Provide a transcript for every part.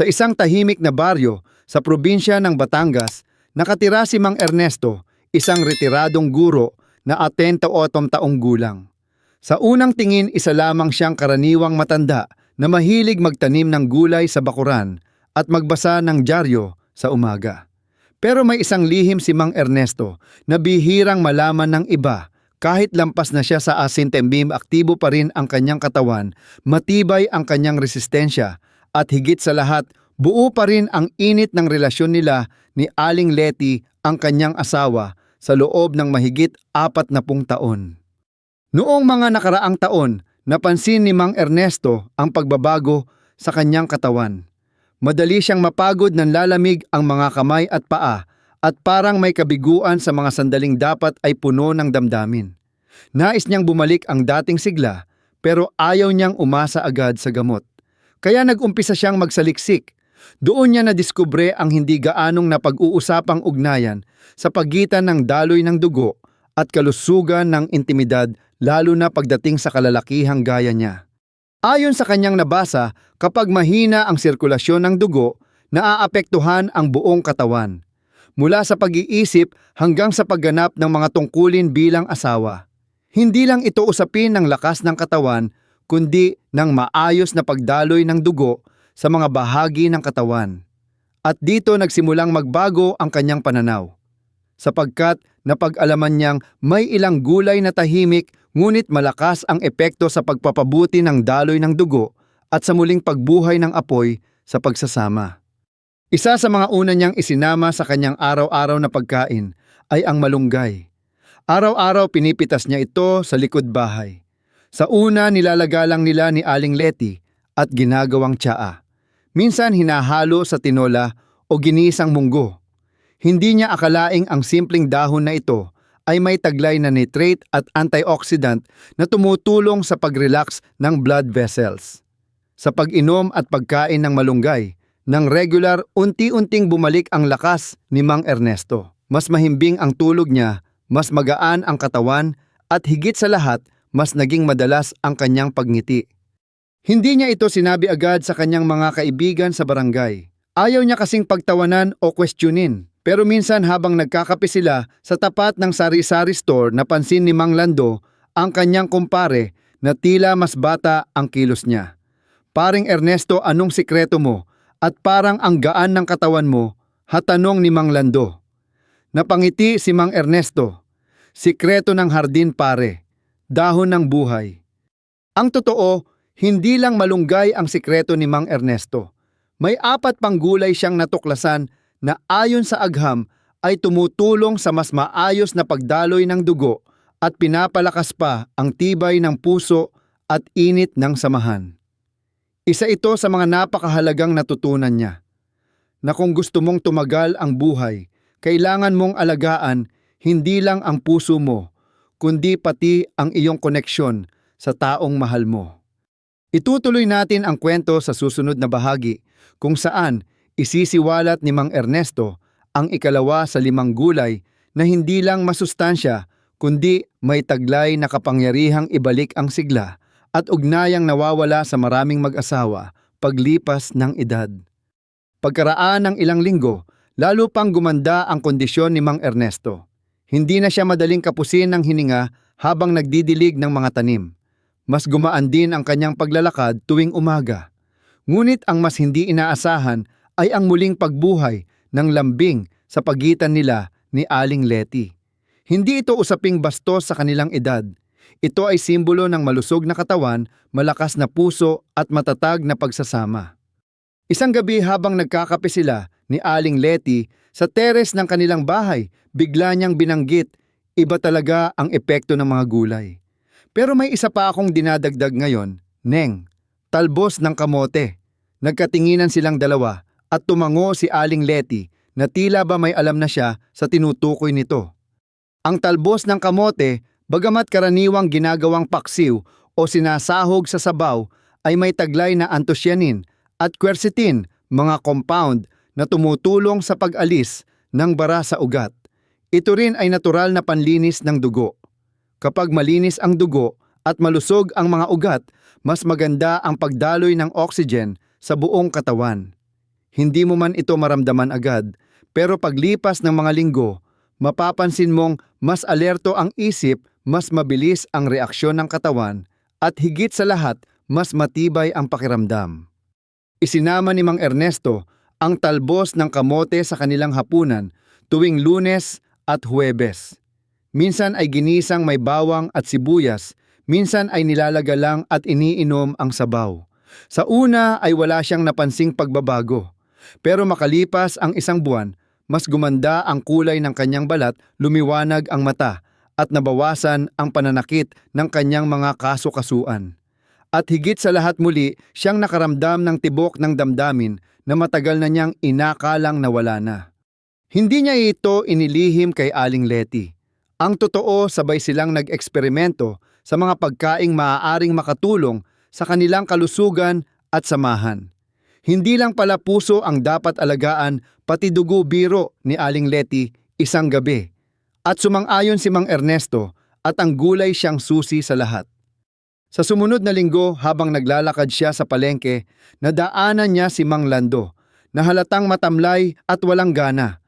Sa isang tahimik na baryo sa probinsya ng Batangas, nakatira si Mang Ernesto, isang retiradong guro na atenta o taong gulang. Sa unang tingin, isa lamang siyang karaniwang matanda na mahilig magtanim ng gulay sa bakuran at magbasa ng dyaryo sa umaga. Pero may isang lihim si Mang Ernesto na bihirang malaman ng iba kahit lampas na siya sa asintembim, aktibo pa rin ang kanyang katawan, matibay ang kanyang resistensya, at higit sa lahat, buo pa rin ang init ng relasyon nila ni Aling Leti, ang kanyang asawa, sa loob ng mahigit apat na pung taon. Noong mga nakaraang taon, napansin ni Mang Ernesto ang pagbabago sa kanyang katawan. Madali siyang mapagod ng lalamig ang mga kamay at paa at parang may kabiguan sa mga sandaling dapat ay puno ng damdamin. Nais niyang bumalik ang dating sigla pero ayaw niyang umasa agad sa gamot. Kaya nag-umpisa siyang magsaliksik. Doon niya nadiskubre ang hindi gaanong napag-uusapang ugnayan sa pagitan ng daloy ng dugo at kalusugan ng intimidad lalo na pagdating sa kalalakihang gaya niya. Ayon sa kanyang nabasa, kapag mahina ang sirkulasyon ng dugo, naaapektuhan ang buong katawan. Mula sa pag-iisip hanggang sa pagganap ng mga tungkulin bilang asawa. Hindi lang ito usapin ng lakas ng katawan, kundi ng maayos na pagdaloy ng dugo sa mga bahagi ng katawan. At dito nagsimulang magbago ang kanyang pananaw. Sapagkat napag-alaman niyang may ilang gulay na tahimik ngunit malakas ang epekto sa pagpapabuti ng daloy ng dugo at sa muling pagbuhay ng apoy sa pagsasama. Isa sa mga una niyang isinama sa kanyang araw-araw na pagkain ay ang malunggay. Araw-araw pinipitas niya ito sa likod bahay. Sa una nilalagalang nila ni Aling Leti at ginagawang tsaa. Minsan hinahalo sa tinola o ginisang munggo. Hindi niya akalaing ang simpleng dahon na ito ay may taglay na nitrate at antioxidant na tumutulong sa pag-relax ng blood vessels. Sa pag-inom at pagkain ng malunggay, ng regular unti-unting bumalik ang lakas ni Mang Ernesto. Mas mahimbing ang tulog niya mas magaan ang katawan at higit sa lahat, mas naging madalas ang kanyang pagngiti. Hindi niya ito sinabi agad sa kanyang mga kaibigan sa barangay. Ayaw niya kasing pagtawanan o questionin. Pero minsan habang nagkakape sila sa tapat ng sari-sari store napansin ni Mang Lando ang kanyang kumpare na tila mas bata ang kilos niya. Paring Ernesto anong sikreto mo at parang ang gaan ng katawan mo, hatanong ni Mang Lando. Napangiti si Mang Ernesto. Sikreto ng hardin pare. Dahon ng buhay. Ang totoo, hindi lang malunggay ang sikreto ni Mang Ernesto. May apat pang gulay siyang natuklasan na ayon sa agham ay tumutulong sa mas maayos na pagdaloy ng dugo at pinapalakas pa ang tibay ng puso at init ng samahan. Isa ito sa mga napakahalagang natutunan niya. Na kung gusto mong tumagal ang buhay, kailangan mong alagaan hindi lang ang puso mo, kundi pati ang iyong koneksyon sa taong mahal mo. Itutuloy natin ang kwento sa susunod na bahagi kung saan isisiwalat ni Mang Ernesto ang ikalawa sa limang gulay na hindi lang masustansya kundi may taglay na kapangyarihang ibalik ang sigla at ugnayang nawawala sa maraming mag-asawa paglipas ng edad. Pagkaraan ng ilang linggo, lalo pang gumanda ang kondisyon ni Mang Ernesto. Hindi na siya madaling kapusin ng hininga habang nagdidilig ng mga tanim. Mas gumaan din ang kanyang paglalakad tuwing umaga. Ngunit ang mas hindi inaasahan ay ang muling pagbuhay ng lambing sa pagitan nila ni Aling Leti. Hindi ito usaping bastos sa kanilang edad. Ito ay simbolo ng malusog na katawan, malakas na puso at matatag na pagsasama. Isang gabi habang nagkakape sila ni Aling Leti sa teres ng kanilang bahay, bigla niyang binanggit, iba talaga ang epekto ng mga gulay. Pero may isa pa akong dinadagdag ngayon, Neng, talbos ng kamote. Nagkatinginan silang dalawa at tumango si Aling Leti na tila ba may alam na siya sa tinutukoy nito. Ang talbos ng kamote, bagamat karaniwang ginagawang paksiw o sinasahog sa sabaw, ay may taglay na antosyanin at quercetin, mga compound na tumutulong sa pag-alis ng bara sa ugat. Ito rin ay natural na panlinis ng dugo. Kapag malinis ang dugo at malusog ang mga ugat, mas maganda ang pagdaloy ng oxygen sa buong katawan. Hindi mo man ito maramdaman agad, pero paglipas ng mga linggo, mapapansin mong mas alerto ang isip, mas mabilis ang reaksyon ng katawan, at higit sa lahat, mas matibay ang pakiramdam. Isinama ni Mang Ernesto ang talbos ng kamote sa kanilang hapunan tuwing lunes at huwebes. Minsan ay ginisang may bawang at sibuyas, minsan ay nilalaga lang at iniinom ang sabaw. Sa una ay wala siyang napansing pagbabago. Pero makalipas ang isang buwan, mas gumanda ang kulay ng kanyang balat, lumiwanag ang mata, at nabawasan ang pananakit ng kanyang mga kaso-kasuan. At higit sa lahat muli, siyang nakaramdam ng tibok ng damdamin na matagal na niyang inakalang nawala na. Hindi niya ito inilihim kay Aling Leti. Ang totoo, sabay silang nag-eksperimento sa mga pagkaing maaaring makatulong sa kanilang kalusugan at samahan. Hindi lang pala puso ang dapat alagaan, pati dugo biro ni Aling Leti isang gabi. At sumang-ayon si Mang Ernesto at ang gulay siyang susi sa lahat. Sa sumunod na linggo habang naglalakad siya sa palengke, nadaanan niya si Mang Lando na halatang matamlay at walang gana.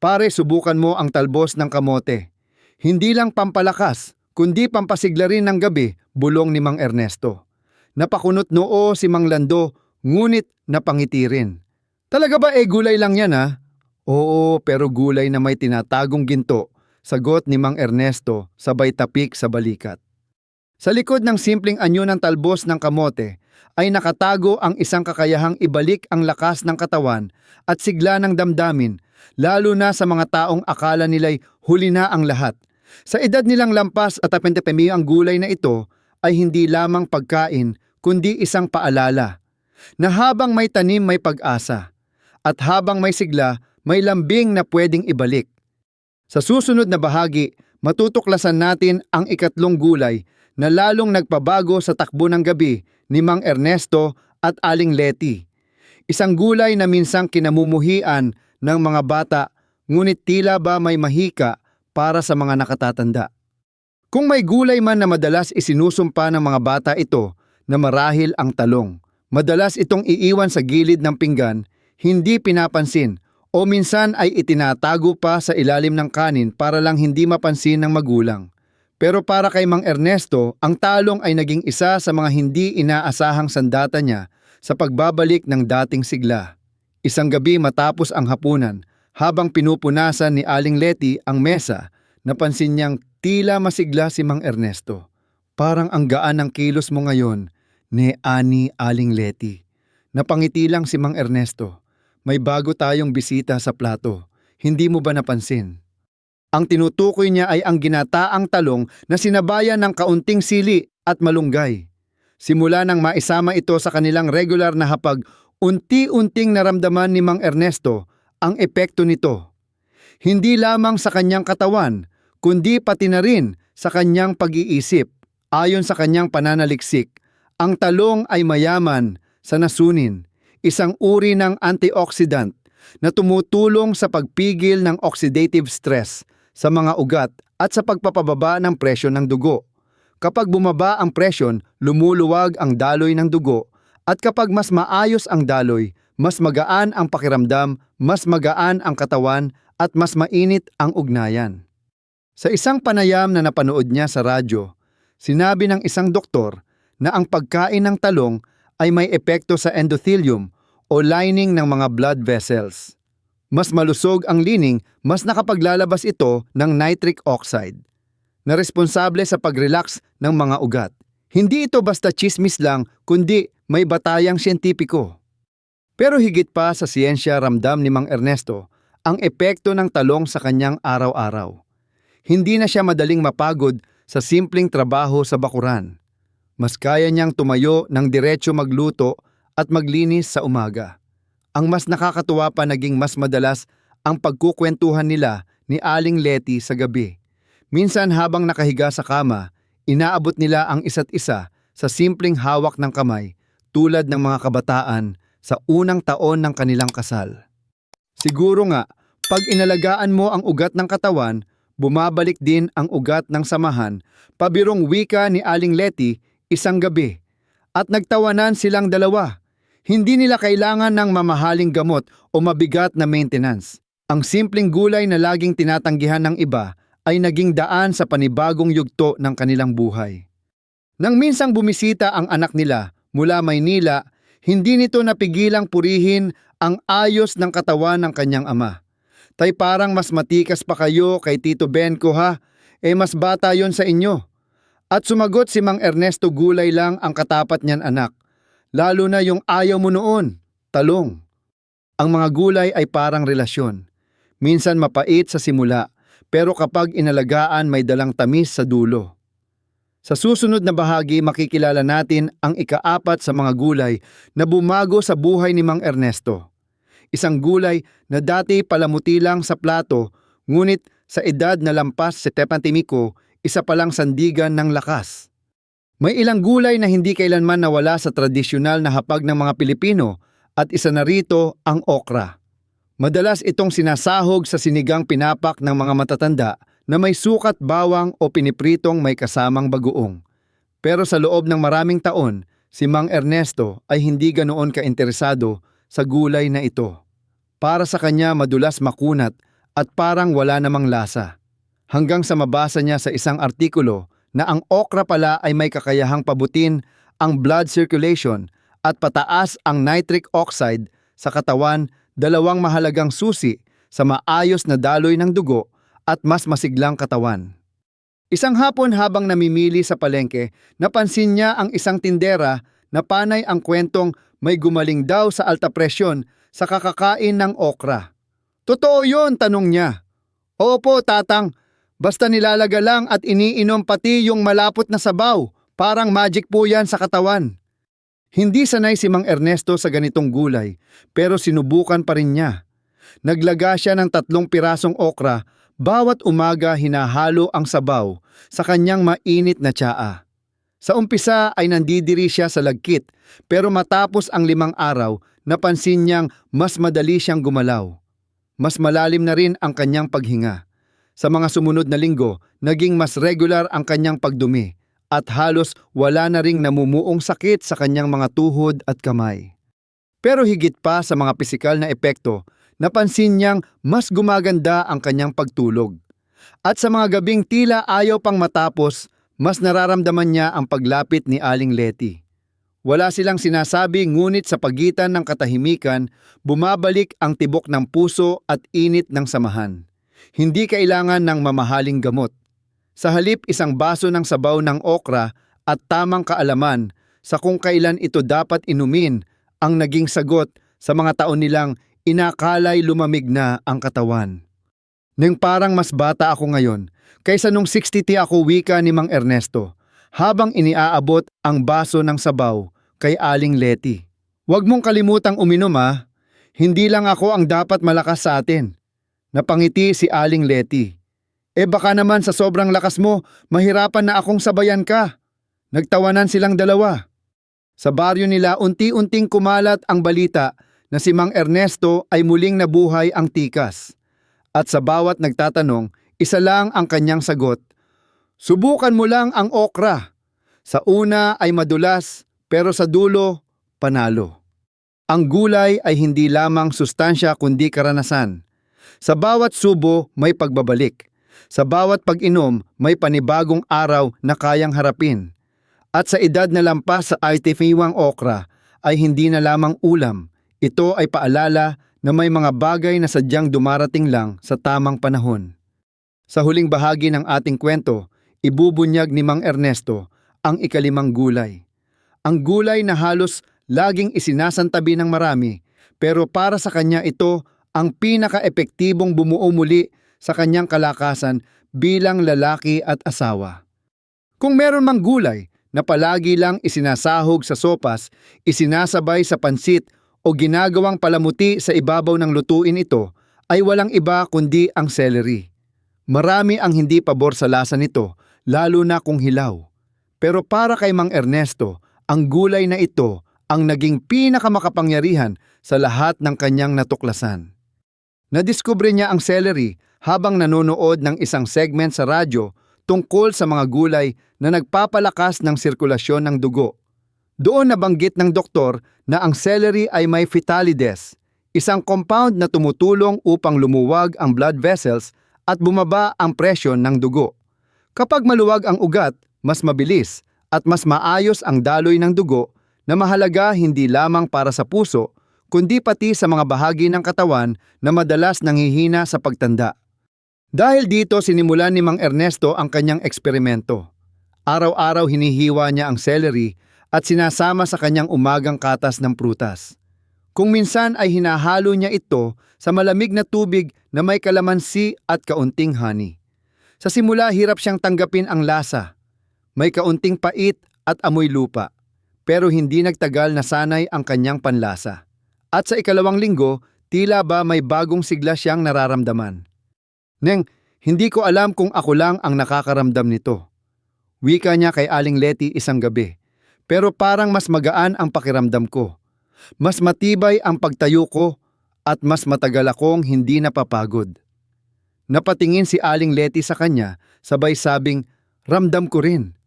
Pare, subukan mo ang talbos ng kamote. Hindi lang pampalakas, kundi pampasigla rin ng gabi, bulong ni Mang Ernesto. Napakunot noo si Mang Lando, ngunit napangiti rin. Talaga ba eh gulay lang yan ha? Oo, pero gulay na may tinatagong ginto, sagot ni Mang Ernesto sabay tapik sa balikat. Sa likod ng simpleng anyo ng talbos ng kamote ay nakatago ang isang kakayahang ibalik ang lakas ng katawan at sigla ng damdamin, lalo na sa mga taong akala nila'y huli na ang lahat. Sa edad nilang lampas at apentepemi ang gulay na ito ay hindi lamang pagkain kundi isang paalala na habang may tanim may pag-asa at habang may sigla may lambing na pwedeng ibalik. Sa susunod na bahagi, matutuklasan natin ang ikatlong gulay na lalong nagpabago sa takbo ng gabi ni Mang Ernesto at Aling Leti. Isang gulay na minsang kinamumuhian ng mga bata ngunit tila ba may mahika para sa mga nakatatanda. Kung may gulay man na madalas isinusumpa ng mga bata ito na marahil ang talong, madalas itong iiwan sa gilid ng pinggan, hindi pinapansin o minsan ay itinatago pa sa ilalim ng kanin para lang hindi mapansin ng magulang. Pero para kay Mang Ernesto, ang talong ay naging isa sa mga hindi inaasahang sandata niya sa pagbabalik ng dating sigla. Isang gabi matapos ang hapunan, habang pinupunasan ni Aling Leti ang mesa, napansin niyang tila masigla si Mang Ernesto. Parang ang gaan ng kilos mo ngayon, ni Ani Aling Leti. Napangiti lang si Mang Ernesto. May bago tayong bisita sa plato. Hindi mo ba napansin? Ang tinutukoy niya ay ang ginataang talong na sinabayan ng kaunting sili at malunggay. Simula nang maisama ito sa kanilang regular na hapag, unti-unting naramdaman ni Mang Ernesto ang epekto nito. Hindi lamang sa kanyang katawan, kundi pati na rin sa kanyang pag-iisip. Ayon sa kanyang pananaliksik, ang talong ay mayaman sa nasunin, isang uri ng antioxidant na tumutulong sa pagpigil ng oxidative stress sa mga ugat at sa pagpapababa ng presyon ng dugo. Kapag bumaba ang presyon, lumuluwag ang daloy ng dugo at kapag mas maayos ang daloy, mas magaan ang pakiramdam, mas magaan ang katawan at mas mainit ang ugnayan. Sa isang panayam na napanood niya sa radyo, sinabi ng isang doktor na ang pagkain ng talong ay may epekto sa endothelium o lining ng mga blood vessels. Mas malusog ang lining, mas nakapaglalabas ito ng nitric oxide na responsable sa pag-relax ng mga ugat. Hindi ito basta chismis lang, kundi may batayang siyentipiko. Pero higit pa sa siyensya ramdam ni Mang Ernesto ang epekto ng talong sa kanyang araw-araw. Hindi na siya madaling mapagod sa simpleng trabaho sa bakuran. Mas kaya niyang tumayo ng diretsyo magluto at maglinis sa umaga. Ang mas nakakatuwa pa naging mas madalas ang pagkukwentuhan nila ni Aling Leti sa gabi. Minsan habang nakahiga sa kama, inaabot nila ang isa't isa sa simpleng hawak ng kamay tulad ng mga kabataan sa unang taon ng kanilang kasal. Siguro nga, pag inalagaan mo ang ugat ng katawan, bumabalik din ang ugat ng samahan, pabirong wika ni Aling Leti isang gabi. At nagtawanan silang dalawa. Hindi nila kailangan ng mamahaling gamot o mabigat na maintenance. Ang simpleng gulay na laging tinatanggihan ng iba ay naging daan sa panibagong yugto ng kanilang buhay. Nang minsang bumisita ang anak nila mula Maynila, hindi nito napigilang purihin ang ayos ng katawan ng kanyang ama. Tay parang mas matikas pa kayo kay Tito Benko ha, eh mas bata yon sa inyo. At sumagot si Mang Ernesto Gulay lang ang katapat niyan anak. Lalo na yung ayaw mo noon, talong. Ang mga gulay ay parang relasyon. Minsan mapait sa simula, pero kapag inalagaan may dalang tamis sa dulo. Sa susunod na bahagi makikilala natin ang ikaapat sa mga gulay na bumago sa buhay ni Mang Ernesto. Isang gulay na dati palamuti lang sa plato, ngunit sa edad na lampas si Tepantimiko, isa palang sandigan ng lakas. May ilang gulay na hindi kailanman nawala sa tradisyonal na hapag ng mga Pilipino at isa na rito ang okra. Madalas itong sinasahog sa sinigang pinapak ng mga matatanda na may sukat bawang o pinipritong may kasamang bagoong. Pero sa loob ng maraming taon, si Mang Ernesto ay hindi ganoon kainteresado sa gulay na ito. Para sa kanya madulas makunat at parang wala namang lasa. Hanggang sa mabasa niya sa isang artikulo na ang okra pala ay may kakayahang pabutin ang blood circulation at pataas ang nitric oxide sa katawan dalawang mahalagang susi sa maayos na daloy ng dugo at mas masiglang katawan. Isang hapon habang namimili sa palengke, napansin niya ang isang tindera na panay ang kwentong may gumaling daw sa alta presyon sa kakakain ng okra. Totoo yon, tanong niya. Opo, tatang. Basta nilalaga lang at iniinom pati yung malapot na sabaw. Parang magic po yan sa katawan. Hindi sanay si Mang Ernesto sa ganitong gulay, pero sinubukan pa rin niya. Naglaga siya ng tatlong pirasong okra, bawat umaga hinahalo ang sabaw sa kanyang mainit na tsaa. Sa umpisa ay nandidiri siya sa lagkit, pero matapos ang limang araw, napansin niyang mas madali siyang gumalaw. Mas malalim na rin ang kanyang paghinga. Sa mga sumunod na linggo, naging mas regular ang kanyang pagdumi at halos wala na ring namumuong sakit sa kanyang mga tuhod at kamay. Pero higit pa sa mga pisikal na epekto, napansin niyang mas gumaganda ang kanyang pagtulog. At sa mga gabing tila ayaw pang matapos, mas nararamdaman niya ang paglapit ni Aling Leti. Wala silang sinasabi ngunit sa pagitan ng katahimikan, bumabalik ang tibok ng puso at init ng samahan. Hindi kailangan ng mamahaling gamot. Sa halip isang baso ng sabaw ng okra at tamang kaalaman sa kung kailan ito dapat inumin ang naging sagot sa mga taon nilang inakalay lumamig na ang katawan. Nang parang mas bata ako ngayon kaysa nung 60 ti ako wika ni Mang Ernesto habang iniaabot ang baso ng sabaw kay Aling Leti. Huwag mong kalimutang uminom ha. Hindi lang ako ang dapat malakas sa atin. Napangiti si Aling Leti. Eh baka naman sa sobrang lakas mo, mahirapan na akong sabayan ka. Nagtawanan silang dalawa. Sa baryo nila unti-unting kumalat ang balita na si Mang Ernesto ay muling nabuhay ang tikas. At sa bawat nagtatanong, isa lang ang kanyang sagot. Subukan mo lang ang okra. Sa una ay madulas, pero sa dulo, panalo. Ang gulay ay hindi lamang sustansya kundi karanasan. Sa bawat subo may pagbabalik. Sa bawat pag-inom may panibagong araw na kayang harapin. At sa edad na lampas sa artifiwang okra ay hindi na lamang ulam. Ito ay paalala na may mga bagay na sadyang dumarating lang sa tamang panahon. Sa huling bahagi ng ating kwento, ibubunyag ni Mang Ernesto ang ikalimang gulay. Ang gulay na halos laging isinasantabi ng marami, pero para sa kanya ito ang pinaka-epektibong bumuo muli sa kanyang kalakasan bilang lalaki at asawa. Kung meron mang gulay na palagi lang isinasahog sa sopas, isinasabay sa pansit o ginagawang palamuti sa ibabaw ng lutuin ito, ay walang iba kundi ang celery. Marami ang hindi pabor sa lasa nito, lalo na kung hilaw. Pero para kay Mang Ernesto, ang gulay na ito ang naging pinakamakapangyarihan sa lahat ng kanyang natuklasan. Nadiskubre niya ang celery habang nanonood ng isang segment sa radyo tungkol sa mga gulay na nagpapalakas ng sirkulasyon ng dugo. Doon nabanggit ng doktor na ang celery ay may phytalides, isang compound na tumutulong upang lumuwag ang blood vessels at bumaba ang presyon ng dugo. Kapag maluwag ang ugat, mas mabilis at mas maayos ang daloy ng dugo na mahalaga hindi lamang para sa puso, kundi pati sa mga bahagi ng katawan na madalas nanghihina sa pagtanda. Dahil dito sinimulan ni Mang Ernesto ang kanyang eksperimento. Araw-araw hinihiwa niya ang celery at sinasama sa kanyang umagang katas ng prutas. Kung minsan ay hinahalo niya ito sa malamig na tubig na may kalamansi at kaunting honey. Sa simula hirap siyang tanggapin ang lasa. May kaunting pait at amoy lupa. Pero hindi nagtagal na sanay ang kanyang panlasa. At sa ikalawang linggo, tila ba may bagong sigla siyang nararamdaman. Neng, hindi ko alam kung ako lang ang nakakaramdam nito. Wika niya kay Aling Leti isang gabi. Pero parang mas magaan ang pakiramdam ko. Mas matibay ang pagtayo ko at mas matagal akong hindi napapagod. Napatingin si Aling Leti sa kanya, sabay sabing, ramdam ko rin.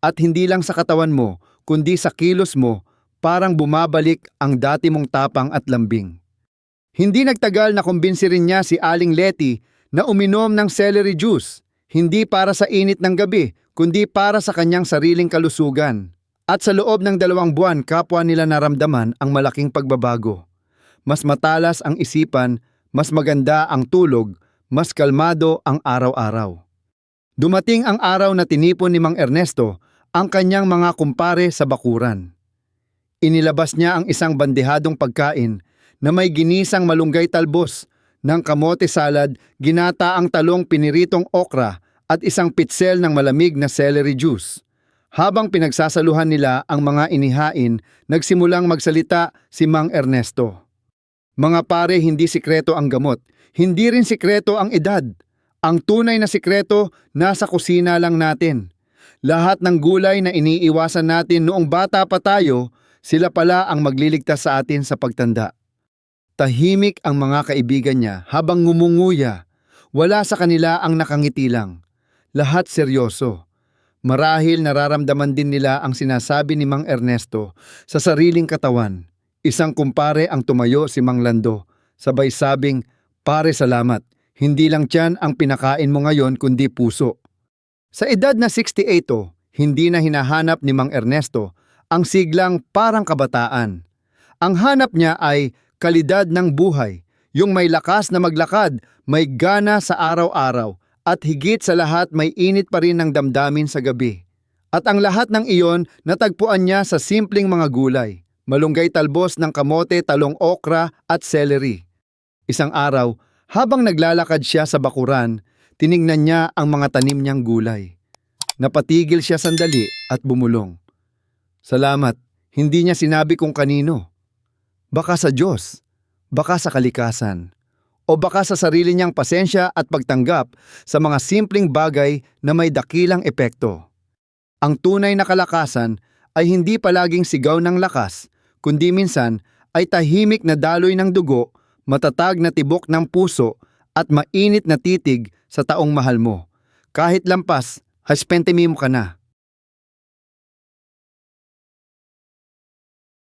At hindi lang sa katawan mo, kundi sa kilos mo, parang bumabalik ang dati mong tapang at lambing. Hindi nagtagal na kumbinsi rin niya si Aling Leti na uminom ng celery juice, hindi para sa init ng gabi, kundi para sa kanyang sariling kalusugan. At sa loob ng dalawang buwan, kapwa nila naramdaman ang malaking pagbabago. Mas matalas ang isipan, mas maganda ang tulog, mas kalmado ang araw-araw. Dumating ang araw na tinipon ni Mang Ernesto ang kanyang mga kumpare sa bakuran. Inilabas niya ang isang bandehadong pagkain na may ginisang malunggay talbos ng kamote salad, ginata ang talong piniritong okra at isang pitsel ng malamig na celery juice. Habang pinagsasaluhan nila ang mga inihain, nagsimulang magsalita si Mang Ernesto. Mga pare, hindi sikreto ang gamot. Hindi rin sikreto ang edad. Ang tunay na sikreto nasa kusina lang natin. Lahat ng gulay na iniiwasan natin noong bata pa tayo, sila pala ang magliligtas sa atin sa pagtanda. Tahimik ang mga kaibigan niya habang ngumunguya. Wala sa kanila ang nakangiti lang. Lahat seryoso. Marahil nararamdaman din nila ang sinasabi ni Mang Ernesto sa sariling katawan. Isang kumpare ang tumayo si Mang Lando. Sabay sabing, Pare salamat, hindi lang tiyan ang pinakain mo ngayon kundi puso. Sa edad na 68 o, hindi na hinahanap ni Mang Ernesto ang siglang parang kabataan. Ang hanap niya ay kalidad ng buhay, yung may lakas na maglakad, may gana sa araw-araw, at higit sa lahat may init pa rin ng damdamin sa gabi. At ang lahat ng iyon natagpuan niya sa simpleng mga gulay, malunggay talbos ng kamote, talong okra at celery. Isang araw, habang naglalakad siya sa bakuran, tiningnan niya ang mga tanim niyang gulay. Napatigil siya sandali at bumulong. Salamat, hindi niya sinabi kung kanino. Baka sa Diyos, baka sa kalikasan, o baka sa sarili niyang pasensya at pagtanggap sa mga simpleng bagay na may dakilang epekto. Ang tunay na kalakasan ay hindi palaging sigaw ng lakas, kundi minsan ay tahimik na daloy ng dugo, matatag na tibok ng puso at mainit na titig sa taong mahal mo. Kahit lampas, haspentemimo ka na.